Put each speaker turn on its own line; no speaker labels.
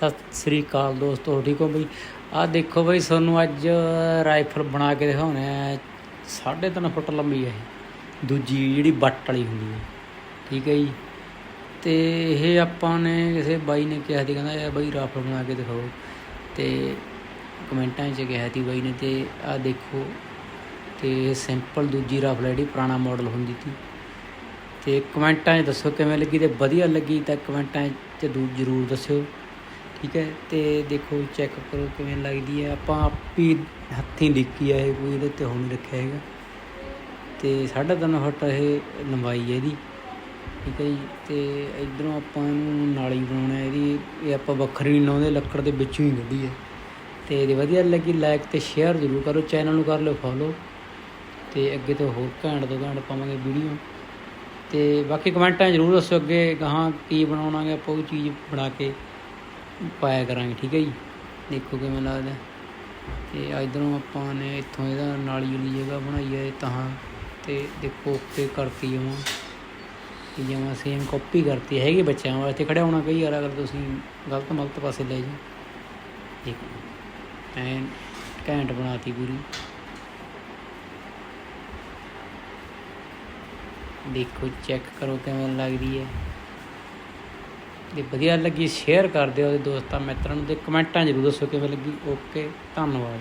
ਸਤਿ ਸ੍ਰੀ ਅਕਾਲ ਦੋਸਤੋ, ਠੀਕ ਹੋ ਬਈ? ਆਹ ਦੇਖੋ ਬਈ, ਤੁਹਾਨੂੰ ਅੱਜ ਰਾਈਫਲ ਬਣਾ ਕੇ ਦਿਖਾਉਣਾ ਹੈ 3.5 ਫੁੱਟ ਲੰਬੀ ਹੈ ਦੂਜੀ ਜਿਹੜੀ ਬੱਟ ਵਾਲੀ ਹੁੰਦੀ ਹੈ ਠੀਕ ਹੈ ਜੀ। ਤੇ ਇਹ ਆਪਾਂ ਨੇ ਕਿਸੇ ਬਾਈ ਨੇ ਕਿਹਾ ਸੀ, ਕਹਿੰਦਾ ਯਾਰ ਬਾਈ ਰਾਈਫਲ ਬਣਾ ਕੇ ਦਿਖਾਓ। ਤੇ ਕਮੈਂਟਾਂ 'ਚ ਕਿਹਾ ਸੀ ਬਾਈ ਨੇ, ਤੇ ਆਹ ਦੇਖੋ, ਤੇ ਸਿੰਪਲ ਦੂਜੀ ਰਾਈਫਲ ਜਿਹੜੀ ਪੁਰਾਣਾ ਮਾਡਲ ਹੁੰਦੀ ਸੀ। ਤੇ ਕਮੈਂਟਾਂ 'ਚ ਦੱਸੋ ਕਿਵੇਂ ਲੱਗੀ, ਤੇ ਵਧੀਆ ਲੱਗੀ ਤਾਂ ਕਮੈਂਟਾਂ 'ਚ ਦੂ ਜ਼ਰੂਰ ਦੱਸਿਓ। ਠੀਕ ਹੈ, ਤੇ ਦੇਖੋ ਚੈੱਕ ਕਰੋ ਕਿਵੇਂ ਲੱਗਦੀ ਹੈ। ਆਪਾਂ ਆਪੀ ਹੱਥੀਂ ਲਿਖੀ ਹੈ ਇਹ ਕੋਈ, ਇਹਦੇ ਤੇ ਹੁਣ ਰੱਖਿਆ ਹੈਗਾ। ਤੇ ਸਾਢੇ ਤਿੰਨ ਫੁੱਟ ਇਹ ਲੰਬਾਈ ਹੈ ਇਹਦੀ। ਠੀਕ ਹੈ ਜੀ, ਤੇ ਇਧਰੋਂ ਆਪਾਂ ਇਹਨੂੰ ਨਾਲੀ ਬਣਾਉਣਾ ਇਹਦੀ। ਇਹ ਆਪਾਂ ਵੱਖਰੀ ਨਹੀਂ ਲਾਉਂਦੇ, ਲੱਕੜ ਦੇ ਵਿੱਚੋਂ ਹੀ ਕੱਢੀ ਹੈ। ਤੇ ਜੇ ਵਧੀਆ ਲੱਗੀ ਲਾਈਕ ਤੇ ਸ਼ੇਅਰ ਜ਼ਰੂਰ ਕਰੋ ਚੈਨਲ ਨੂੰ ਕਰ ਲਿਓ ਫੋਲੋ ਤੇ ਅੱਗੇ ਤੋਂ ਹੋਰ ਘੈਂਟ ਤੋਂ ਘੈਂਟ ਪਾਵਾਂਗੇ ਵੀਡੀਓ ਤੇ ਬਾਕੀ ਕਮੈਂਟਾਂ ਜ਼ਰੂਰ ਦੱਸੋ ਅੱਗੇ, ਗਾਹਾਂ ਕੀ ਬਣਾਉਣਾਗੇ ਆਪਾਂ ਉਹ ਚੀਜ਼ ਬਣਾ ਕੇ ਪਾਇਆ ਕਰਾਂਗੇ, ਠੀਕ ਹੈ ਜੀ? ਦੇਖੋ ਕਿਵੇਂ ਲੱਗਦਾ। ਤੇ ਇਧਰੋਂ ਆਪਾਂ ਨੇ ਇੱਥੋਂ ਇਹਦਾ ਨਾਲੀ ਜੁਲੀ ਜਗ੍ਹਾ ਬਣਾਈ ਹੈ ਤਾਂ ਤੇ ਦੇਖੋ ਓਕੇ ਕਰਤੀ ਜਮਾਂ। ਕਿ ਜਮਾਂ ਸੇਮ ਕਾਪੀ ਕਰਤੀ ਹੈਗੀ ਬੱਚਿਆਂ ਵਾਸਤੇ ਖੜਿਆ ਹੋਣਾ ਕਈ ਯਾਰ, ਅਗਰ ਤੁਸੀਂ ਗਲਤ ਮਲਤ ਪਾਸੇ ਲੈ ਜੀ ਦੇਖੋ ਐਂ ਘੈਂਟ ਬਣਾਤੀ ਪੂਰੀ। ਦੇਖੋ ਚੈੱਕ ਕਰੋ ਕਿਵੇਂ ਲੱਗਦੀ ਹੈ। ਜੇ ਵਧੀਆ ਲੱਗੀ ਸ਼ੇਅਰ ਕਰ ਦਿਓ ਉਹਦੇ ਦੋਸਤਾਂ ਮਿੱਤਰਾਂ ਨੂੰ ਤੇ ਕਮੈਂਟਾਂ ਜ਼ਰੂਰ ਦੱਸੋ ਕਿਵੇਂ ਲੱਗੀ। ਓਕੇ ਧੰਨਵਾਦ।